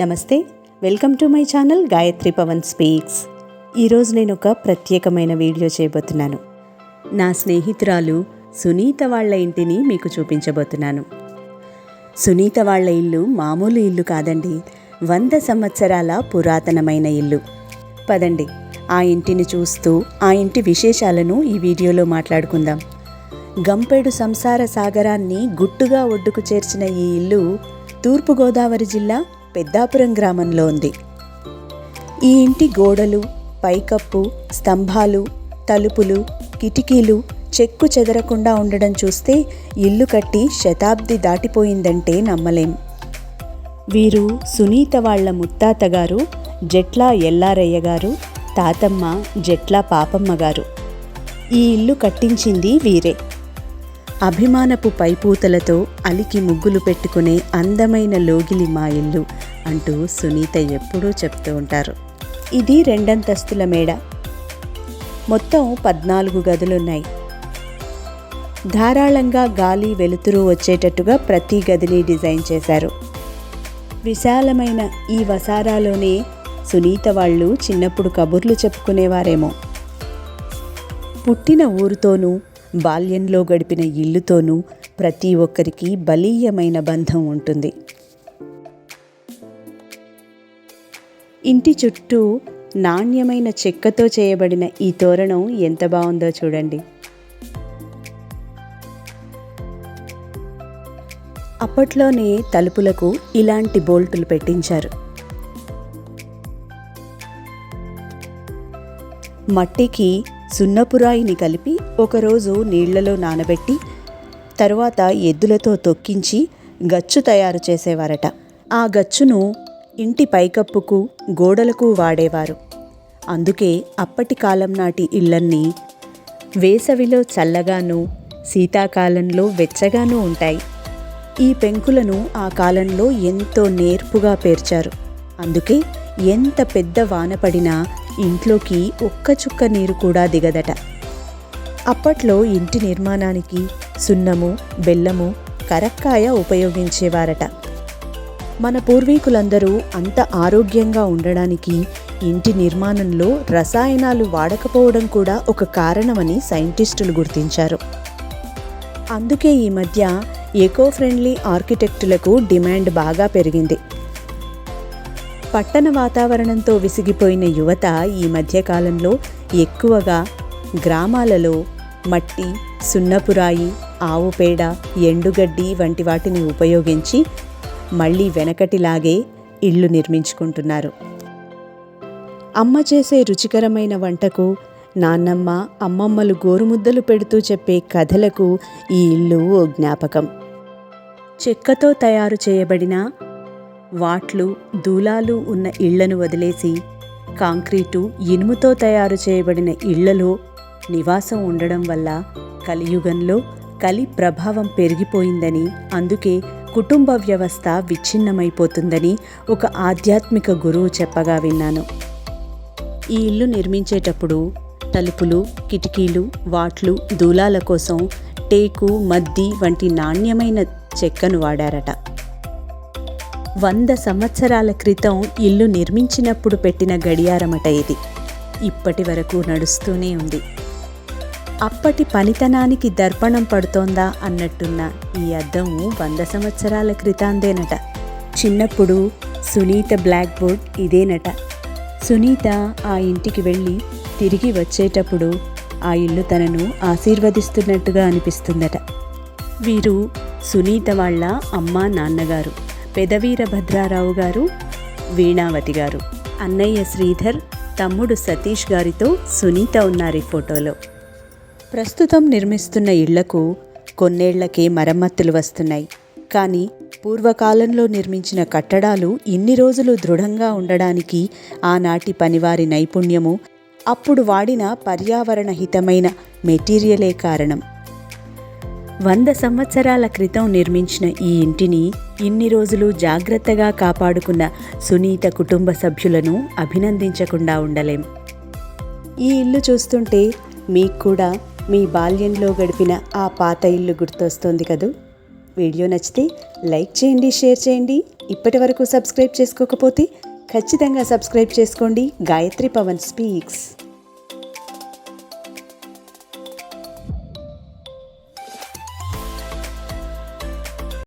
నమస్తే welcome to my channel Gayatri Pavan speaks. ఈరోజు నేను ఒక ప్రత్యేకమైన వీడియో చేయబోతున్నాను. నా స్నేహితురాలు సునీత వాళ్ళ ఇంటిని మీకు చూపించబోతున్నాను. సునీత వాళ్ళ ఇల్లు మామూలు ఇల్లు కాదండి వంద సంవత్సరాల పురాతనమైన ఇల్లు. పదండి ఆ ఇంటిని చూస్తూ ఆ ఇంటి విశేషాలను ఈ వీడియోలో మాట్లాడుకుందాం. గంపెడు సంసార సాగరాన్ని గుట్టుగా ఒడ్డుకు చేర్చిన ఈ ఇల్లు తూర్పుగోదావరి జిల్లా పెద్దాపురం గ్రామంలో ఉంది. ఈ ఇంటి గోడలు పైకప్పు స్తంభాలు తలుపులు కిటికీలు చెక్కు చెదరకుండా ఉండడం చూస్తే ఇల్లు కట్టి శతాబ్ది దాటిపోయిందంటే నమ్మలేం. వీరు సునీత వాళ్ళ ముత్తాత గారు జట్ల ఎల్లారయ్య గారు తాతమ్మ జట్ల పాపమ్మ గారు. ఈ ఇల్లు కట్టించింది వీరే. అభిమానపు పైపూతలతో అలికి ముగ్గులు పెట్టుకునే అందమైన లోగిలి మా ఇల్లు అంటూ సునీత ఎప్పుడూ చెప్తూ ఉంటారు. ఇది రెండంతస్తుల మేడ. మొత్తం పద్నాలుగు గదులున్నాయి. ధారాళంగా గాలి వెలుతురు వచ్చేటట్టుగా ప్రతి గదిని డిజైన్ చేశారు. విశాలమైన ఈ వసారాలోనే సునీత వాళ్ళు చిన్నప్పుడు కబుర్లు చెప్పుకునేవారేమో. పుట్టిన ఊరుతోనూ బాల్యంలో గడిపిన ఇల్లుతోనూ ప్రతి ఒక్కరికి బలీయమైన బంధం ఉంటుంది. ఇంటి చుట్టూ నాణ్యమైన చెక్కతో చేయబడిన ఈ తోరణం ఎంత బాగుందో చూడండి. అప్పట్లోనే తలుపులకు ఇలాంటి బోల్టులు పెట్టించారు. మట్టికి సున్నపురాయిని కలిపి ఒకరోజు నీళ్ళలో నానబెట్టి తరువాత ఎద్దులతో తొక్కించి గచ్చు తయారు చేసేవారట. ఆ గచ్చును ఇంటి పైకప్పుకు గోడలకు వాడేవారు. అందుకే అప్పటి కాలం నాటి ఇళ్ళన్నీ వేసవిలో చల్లగాను శీతాకాలంలో వెచ్చగానూ ఉంటాయి. ఈ పెంకులను ఆ కాలంలో ఎంతో నేర్పుగా పేర్చారు. అందుకే ఎంత పెద్ద వాన పడినా ఇంట్లోకి ఒక్క చుక్క నీరు కూడా దిగదట. అప్పట్లో ఇంటి నిర్మాణానికి సున్నము బెల్లము కరక్కాయ ఉపయోగించేవారట. మన పూర్వీకులందరూ అంత ఆరోగ్యంగా ఉండడానికి ఇంటి నిర్మాణంలో రసాయనాలు వాడకపోవడం కూడా ఒక కారణమని సైంటిస్టులు గుర్తించారు. అందుకే ఈ మధ్య ఎకో ఫ్రెండ్లీ ఆర్కిటెక్టులకు డిమాండ్ బాగా పెరిగింది. పట్టణ వాతావరణంతో విసిగిపోయిన యువత ఈ మధ్యకాలంలో ఎక్కువగా గ్రామాలలో మట్టి సున్నపురాయి ఆవు పేడ ఎండుగడ్డి వంటి వాటిని ఉపయోగించి మళ్ళీ వెనకటిలాగే ఇళ్ళు నిర్మించుకుంటున్నారు. అమ్మ చేసే రుచికరమైన వంటకు నాన్నమ్మ అమ్మమ్మలు గోరుముద్దలు పెడుతూ చెప్పే కథలకు ఈ ఇల్లు ఓ జ్ఞాపకం. చెక్కతో తయారు చేయబడిన వాట్లు దూలాలు ఉన్న ఇళ్ళను వదిలేసి కాంక్రీటు ఇనుముతో తయారు చేయబడిన ఇళ్ళలో నివాసం ఉండడం వల్ల కలియుగంలో కలి ప్రభావం పెరిగిపోయిందని అందుకే కుటుంబ వ్యవస్థ విచ్ఛిన్నమైపోతుందని ఒక ఆధ్యాత్మిక గురువు చెప్పగా విన్నాను. ఈ ఇల్లు నిర్మించేటప్పుడు తలుపులు కిటికీలు వాట్లు దూలాల కోసం టేకు మద్ది వంటి నాణ్యమైన చెక్కను వాడారట. వంద సంవత్సరాల క్రితం ఇల్లు నిర్మించినప్పుడు పెట్టిన గడియారమట ఇది. ఇప్పటి వరకు నడుస్తూనే ఉంది. అప్పటి పనితనానికి దర్పణం పడుతోందా అన్నట్టున్న ఈ అద్దం వంద సంవత్సరాల క్రితాందేనట చిన్నప్పుడు సునీత బ్లాక్ బోర్డ్ ఇదేనట. సునీత ఆ ఇంటికి వెళ్ళి తిరిగి వచ్చేటప్పుడు ఆ ఇల్లు తనను ఆశీర్వదిస్తున్నట్టుగా అనిపిస్తుందట. వీరు సునీత వాళ్ళ అమ్మ నాన్నగారు పెదవీరభద్రారావు గారు వీణావతి గారు. అన్నయ్య శ్రీధర్ తమ్ముడు సతీష్ గారితో సునీత ఉన్నారు ఈ ఫోటోలో. ప్రస్తుతం నిర్మిస్తున్న ఇళ్ళకు కొన్నేళ్ళకే మరమ్మతులు వస్తున్నాయి. కానీ పూర్వకాలంలో నిర్మించిన కట్టడాలు ఇన్ని రోజులు దృఢంగా ఉండడానికి ఆనాటి పనివారి నైపుణ్యము అప్పుడు వాడిన పర్యావరణ హితమైన మెటీరియలే కారణం. వంద సంవత్సరాల క్రితం నిర్మించిన ఈ ఇంటిని ఇన్ని రోజులు జాగ్రత్తగా కాపాడుకున్న సునీత కుటుంబ సభ్యులను అభినందించకుండా ఉండలేం. ఈ ఇల్లు చూస్తుంటే మీకు కూడా మీ బాల్యంలో గడిపిన ఆ పాత ఇల్లు గుర్తొస్తుంది కదూ? వీడియో నచ్చితే లైక్ చేయండి షేర్ చేయండి. ఇప్పటి వరకు సబ్స్క్రైబ్ చేసుకోకపోతే ఖచ్చితంగా సబ్స్క్రైబ్ చేసుకోండి. గాయత్రి పవన్ స్పీక్స్.